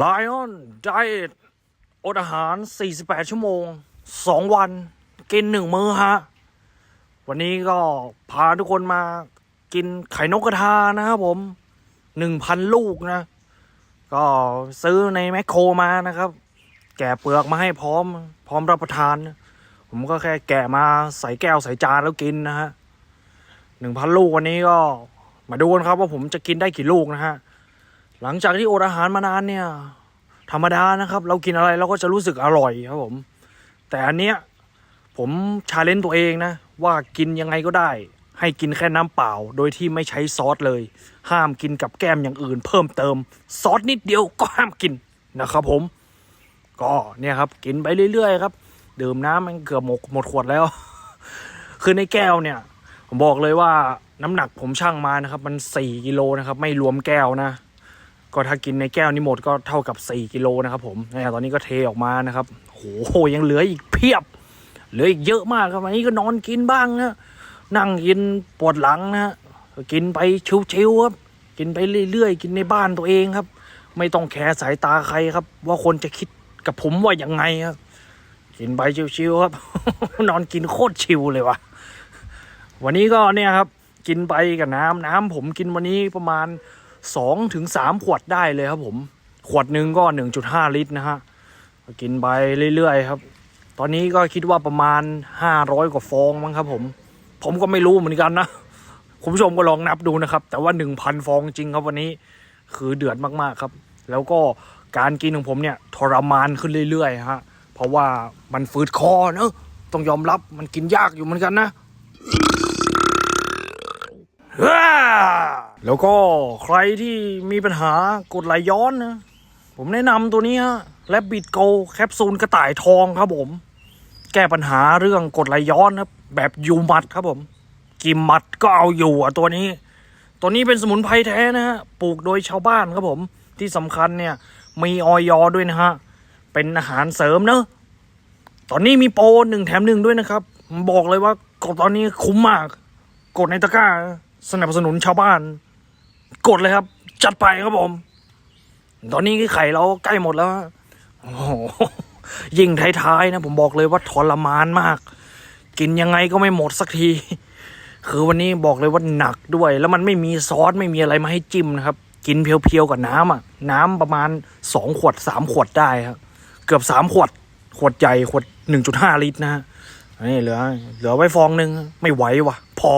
Lion Diet อดอาหาร 48 ชั่วโมง 2 วัน กินหนึ่งมื้อฮะ วันนี้ก็พาทุกคนมากินไข่นกกระทานะครับผม 1,000 ลูกนะ ก็ซื้อในแมคโครมานะครับ แกะเปลือกมาให้พร้อม พร้อมรับประทาน ผมก็แค่แกะมาใส่แก้วใส่จานแล้วกินนะฮะหนึ่งพันลูกวันนี้ก็มาดูกันครับว่าผมจะกินได้กี่ลูกนะฮะ หลังจากที่อดอาหารมานานเนี่ย ธรรมดานะครับ เรากินอะไรเราก็จะรู้สึกอร่อยครับผม แต่อันเนี้ยผมชาเลนจ์ตัวเองนะ ว่ากินยังไงก็ได้ ให้กินแค่น้ำเปล่า โดยที่ไม่ใช้ซอสเลย ห้ามกินกับแก้มอย่างอื่น เพิ่มเติมซอสนิดเดียวก็ห้ามกินนะครับผม ก็เนี่ยครับกินไปเรื่อยๆครับดื่มน้ำมันเกือบหมดหมดขวดแล้ว คือในแก้วเนี่ย ผมบอกเลยว่าน้ำหนักผมช่างมานะครับ มันสี่กิโลนะครับ ไม่รวมแก้วนะ ก็ถ้ากินในแก้วนี้หมดก็เท่ากับสี่กิโลนะครับผมนี่ยตอนนี้ก็เทออกมานะครับโหยังเหลืออีกเพียบ เหลืออีกเยอะมากครับอันนี้ก็นอนกินบ้างนะนั่งกินปวดหลังนะฮะกินไปชิวๆครับกินไปเรื่อยๆ กินในบ้านตัวเองครับ ไม่ต้องแคร์สายตาใครครับ ว่าคนจะคิดกับผมว่ายังไงครับ กินไปชิวๆครับ นอนกินโคตรชิวเลยวะวันนี้ก็เนี่ยครับ กินไปกับน้ำน้ำผมกินวันนี้ประมาณ สองถึงสามขวดได้เลยครับผม ขวดหนึ่งก็หนึ่งจุดห้าลิตรนะฮะกินไปเรื่อยๆครับ ตอนนี้ก็คิดว่าประมาณห้าร้อยกว่าฟองมั้งครับ ผม ผมก็ไม่รู้เหมือนกันนะคุณผู้ชมก็ลองนับดูนะครับ แต่ว่าหนึ่งพันฟองจริงครับวันนี้คือเดือดมากๆครับ แล้วก็การกินของผมเนี่ยทรมานขึ้นเรื่อยๆฮะเพราะว่ามันฝืดคอเนอะต้องยอมรับมันกินยากอยู่เหมือนกันนะ แล้วก็ใครที่มีปัญหากดไหลย้อนนะ ผมแนะนำตัวนี้ฮะและบิดโกแคปซูลกระต่ายทองครับผม แก้ปัญหาเรื่องกดไหลย้อนครับ แบบยูมัดครับผม กิมมัดก็เอาอยู่อะตัวนี้ ตัวนี้เป็นสมุนไพรแท้นะฮะปลูกโดยชาวบ้านครับผม ที่สำคัญเนี่ยมีออยอด้วยนะฮะ เป็นอาหารเสริมเนอะตอนนี้มีโปรหนึ่งแถมหนึ่งด้วยนะครับบอกเลยว่ากดตอนนี้คุ้มมาก กดในตะกร้า สนับสนุนชาวบ้าน กดเลยครับ จัดไปครับผม ตอนนี้ไข่เราใกล้หมดแล้วโอ้โหยิ่งท้ายๆนะผมบอกเลยว่าทรมานมาก กินยังไงก็ไม่หมดสักที คือวันนี้บอกเลยว่าหนักด้วย แล้วมันไม่มีซอสไม่มีอะไรมาให้จิ้มนะครับ กินเพียวๆกับน้ำอะ น้ำประมาณสองขวดสามขวดได้ครับเกือบสามขวด ขวดใหญ่ขวดหนึ่งจุดห้าลิตรนะฮะนนี้เหลือ เหลือไว้ฟองหนึ่งไม่ไหวว่ะพอ